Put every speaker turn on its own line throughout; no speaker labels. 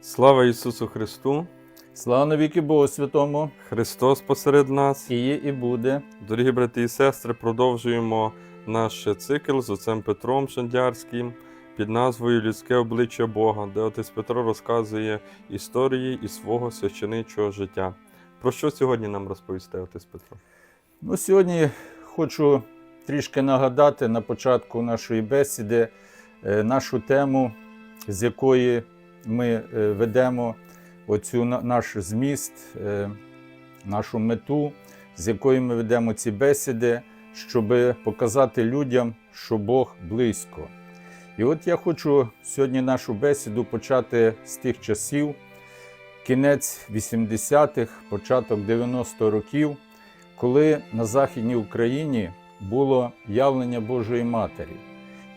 Слава Ісусу Христу!
Слава навіки Богу Святому,
Христос посеред нас.
і є, і буде.
Дорогі брати і сестри, продовжуємо наш цикл з отцем Петром Шандярським під назвою Людське обличчя Бога, де отець Петро розказує історії із свого священичого життя. Про що сьогодні нам розповісти, отець Петро?
Ну, сьогодні хочу трішки нагадати на початку нашої бесіди е, нашу тему, з якої ми е, ведемо оцю наш зміст, е, нашу мету, з якої ми ведемо ці бесіди, щоб показати людям, що Бог близько. І от я хочу сьогодні нашу бесіду почати з тих часів, кінець 80-х, початок 90-х років, коли на Західній Україні було явлення Божої Матері.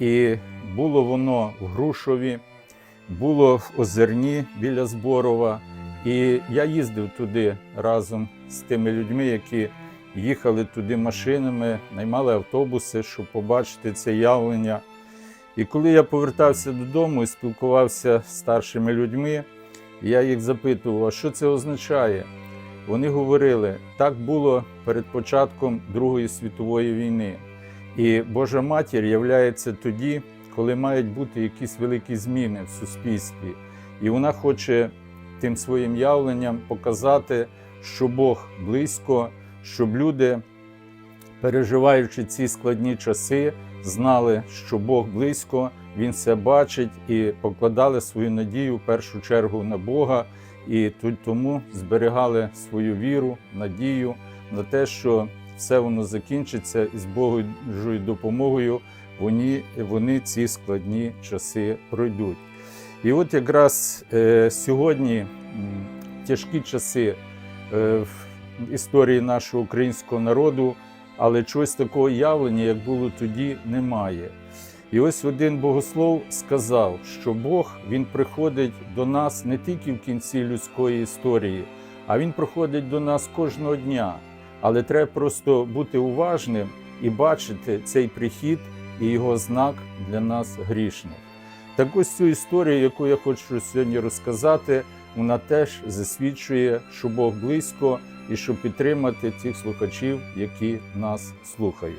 І було воно в Грушові, було в Озерні біля Зборова. І я їздив туди разом з тими людьми, які їхали туди машинами, наймали автобуси, щоб побачити це явлення. І коли я повертався додому і спілкувався з старшими людьми, я їх запитував, а що це означає? Вони говорили, так було перед початком Другої світової війни. І Божа матір являється тоді, коли мають бути якісь великі зміни в суспільстві. І вона хоче тим своїм явленням показати, що Бог близько, щоб люди, переживаючи ці складні часи, знали, що Бог близько, Він все бачить і покладали свою надію в першу чергу на Бога, і тому зберігали свою віру, надію на те, що все воно закінчиться і з Божою допомогою вони, вони ці складні часи пройдуть. І от якраз е, сьогодні тяжкі часи е, в історії нашого українського народу, але чогось такого явлення, як було тоді, немає. І ось один богослов сказав, що Бог він приходить до нас не тільки в кінці людської історії, а він приходить до нас кожного дня. Але треба просто бути уважним і бачити цей прихід і його знак для нас грішних. Так ось цю історію, яку я хочу сьогодні розказати, вона теж засвідчує, що Бог близько і щоб підтримати тих слухачів, які нас слухають.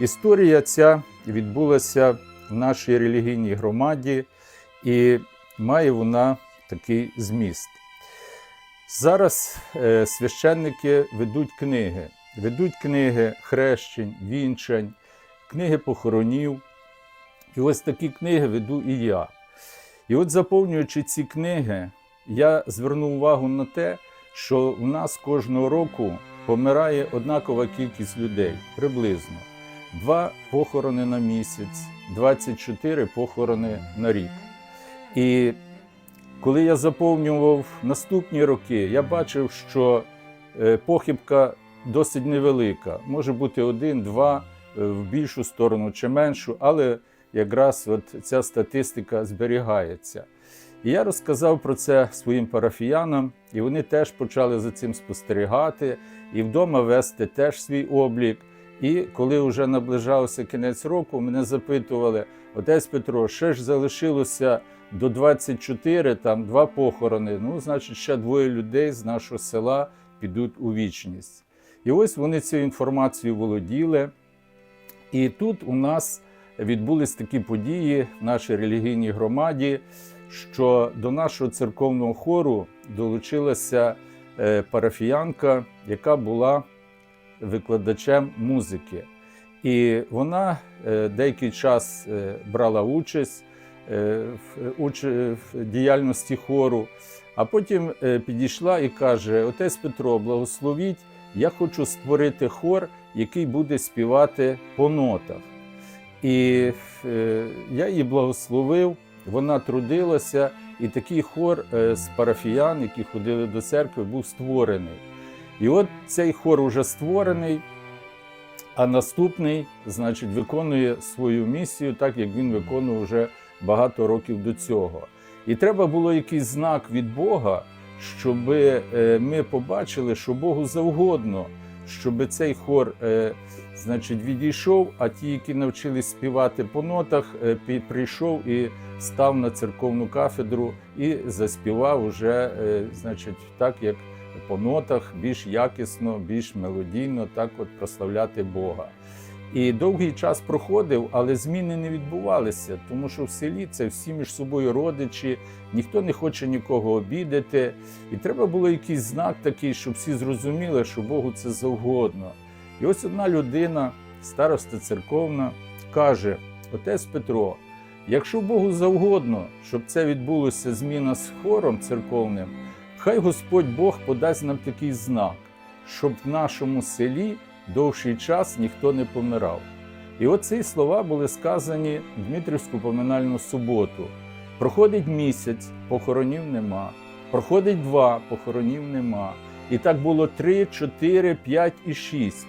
Історія ця відбулася в нашій релігійній громаді, і має вона такий зміст. Зараз е, священники ведуть книги, ведуть книги хрещень, вінчань, книги похоронів. І ось такі книги веду і я. І от заповнюючи ці книги, я звернув увагу на те, що в нас кожного року помирає однакова кількість людей приблизно. Два похорони на місяць, 24 похорони на рік. І коли я заповнював наступні роки, я бачив, що е, похибка досить невелика. Може бути один-два е, в більшу сторону чи меншу, але якраз от ця статистика зберігається. І я розказав про це своїм парафіянам, і вони теж почали за цим спостерігати, і вдома вести теж свій облік. І коли вже наближався кінець року, мене запитували: отець Петро, ще ж залишилося до 24, там два похорони. Ну, значить, ще двоє людей з нашого села підуть у вічність. І ось вони цією інформацією володіли. І тут у нас відбулись такі події в нашій релігійній громаді, що до нашого церковного хору долучилася е, парафіянка, яка була викладачем музики. І вона е, деякий час е, брала участь в, уч- в діяльності хору, а потім е, підійшла і каже: Отець Петро, благословіть, я хочу створити хор, який буде співати по нотах. І е, я її благословив, вона трудилася, і такий хор е, з парафіян, які ходили до церкви, був створений. І от цей хор вже створений, а наступний, значить, виконує свою місію, так як він виконував вже багато років до цього. І треба було якийсь знак від Бога, щоб ми побачили, що Богу завгодно, щоб цей хор е, значить, відійшов, а ті, які навчились співати по нотах, е, прийшов і став на церковну кафедру і заспівав уже, е, значить, так як по нотах, більш якісно, більш мелодійно, так от прославляти Бога. І довгий час проходив, але зміни не відбувалися, тому що в селі це всі між собою родичі, ніхто не хоче нікого обідати. І треба було якийсь знак такий, щоб всі зрозуміли, що Богу це завгодно. І ось одна людина, староста церковна, каже: Отець Петро, якщо Богу завгодно, щоб це відбулося зміна з хором церковним, хай Господь Бог подасть нам такий знак, щоб в нашому селі довший час ніхто не помирав. І оці слова були сказані в Дмитрівську поминальну суботу. Проходить місяць, похоронів нема. Проходить два, похоронів нема. І так було три, чотири, п'ять і шість.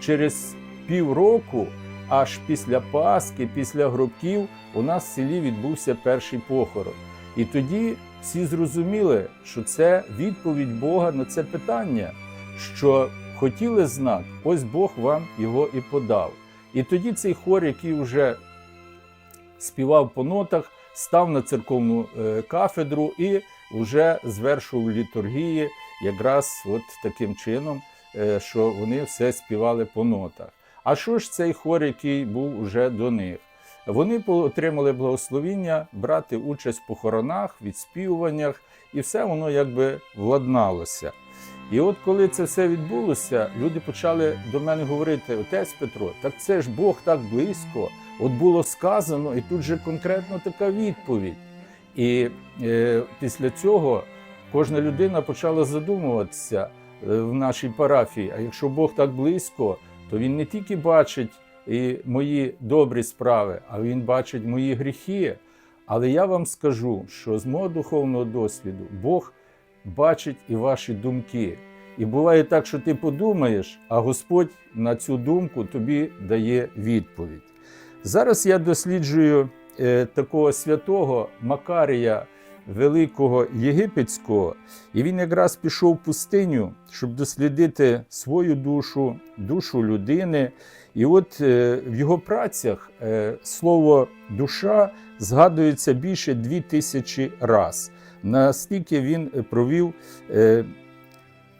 Через півроку, аж після Пасхи, після гробків, у нас в селі відбувся перший похорон. І тоді всі зрозуміли, що це відповідь Бога на це питання, що хотіли знак, ось Бог вам його і подав. І тоді цей хор, який вже співав по нотах, став на церковну е, кафедру і вже звершував літургії якраз от таким чином, е, що вони все співали по нотах. А що ж цей хор, який був уже до них? Вони отримали благословіння брати участь в похоронах, відспівуваннях, і все воно якби владналося. І от коли це все відбулося, люди почали до мене говорити: Отець Петро, так це ж Бог так близько. От було сказано, і тут же конкретно така відповідь. І е, після цього кожна людина почала задумуватися е, в нашій парафії. А якщо Бог так близько, то він не тільки бачить і мої добрі справи, а він бачить мої гріхи. Але я вам скажу, що з мого духовного досвіду Бог бачить і ваші думки. І буває так, що ти подумаєш, а Господь на цю думку тобі дає відповідь. Зараз я досліджую е, такого святого Макарія Великого Єгипетського, і він якраз пішов в пустиню, щоб дослідити свою душу, душу людини. І от е, в його працях е, слово душа згадується більше дві тисячі раз. Настільки він е, провів е,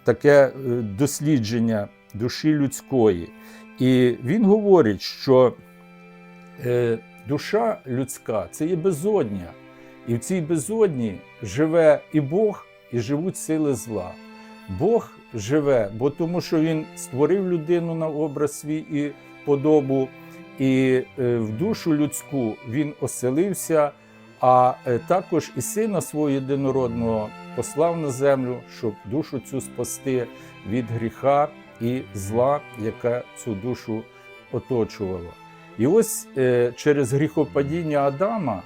таке е, дослідження душі людської. І він говорить, що душа людська це є безодня. І в цій безодні живе і Бог, і живуть сили зла. Бог живе, бо тому що Він створив людину на образ свій і подобу, і в душу людську він оселився, а е, також і сина свого єдинородного послав на землю, щоб душу цю спасти від гріха і зла, яка цю душу оточувала. І ось е, через гріхопадіння Адама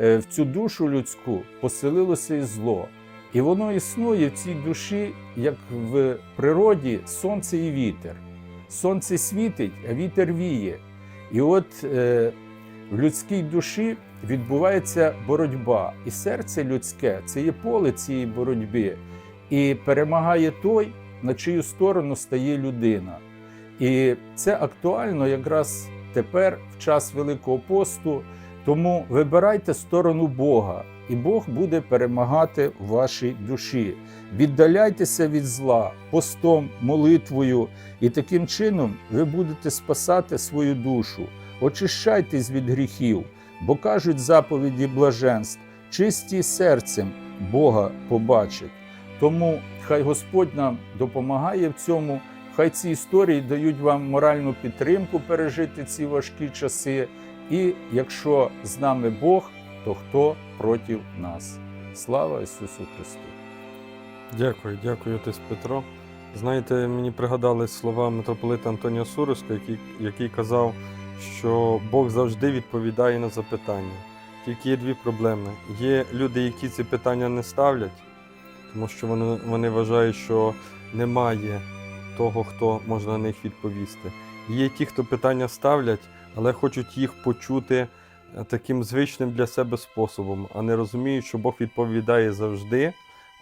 е, в цю душу людську поселилося і зло. І воно існує в цій душі, як в природі сонце і вітер. Сонце світить, а вітер віє. І от е, в людській душі відбувається боротьба, і серце людське це є поле цієї боротьби, і перемагає той, на чию сторону стає людина. І це актуально якраз тепер, в час Великого посту. Тому вибирайте сторону Бога, і Бог буде перемагати в вашій душі. Віддаляйтеся від зла постом, молитвою, і таким чином ви будете спасати свою душу. Очищайтесь від гріхів, бо кажуть заповіді блаженств, чисті серцем Бога побачить. Тому хай Господь нам допомагає в цьому. Хай ці історії дають вам моральну підтримку пережити ці важкі часи. І якщо з нами Бог, то хто проти нас? Слава Ісусу Христу!
Дякую, дякую, отець Петро. Знаєте, мені пригадали слова митрополита Антоніо Суровського, який, який казав, що Бог завжди відповідає на запитання. Тільки є дві проблеми. Є люди, які ці питання не ставлять, тому що вони, вони вважають, що немає того, хто може на них відповісти. Є ті, хто питання ставлять, але хочуть їх почути е, таким звичним для себе способом, а не розуміють, що Бог відповідає завжди,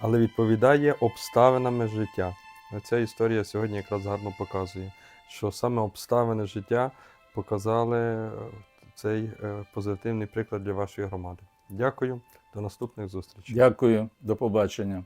але відповідає обставинами життя. Ця історія сьогодні якраз гарно показує, що саме обставини життя показали е, цей е, позитивний приклад для вашої громади. Дякую, до наступних зустрічей.
Дякую, до побачення.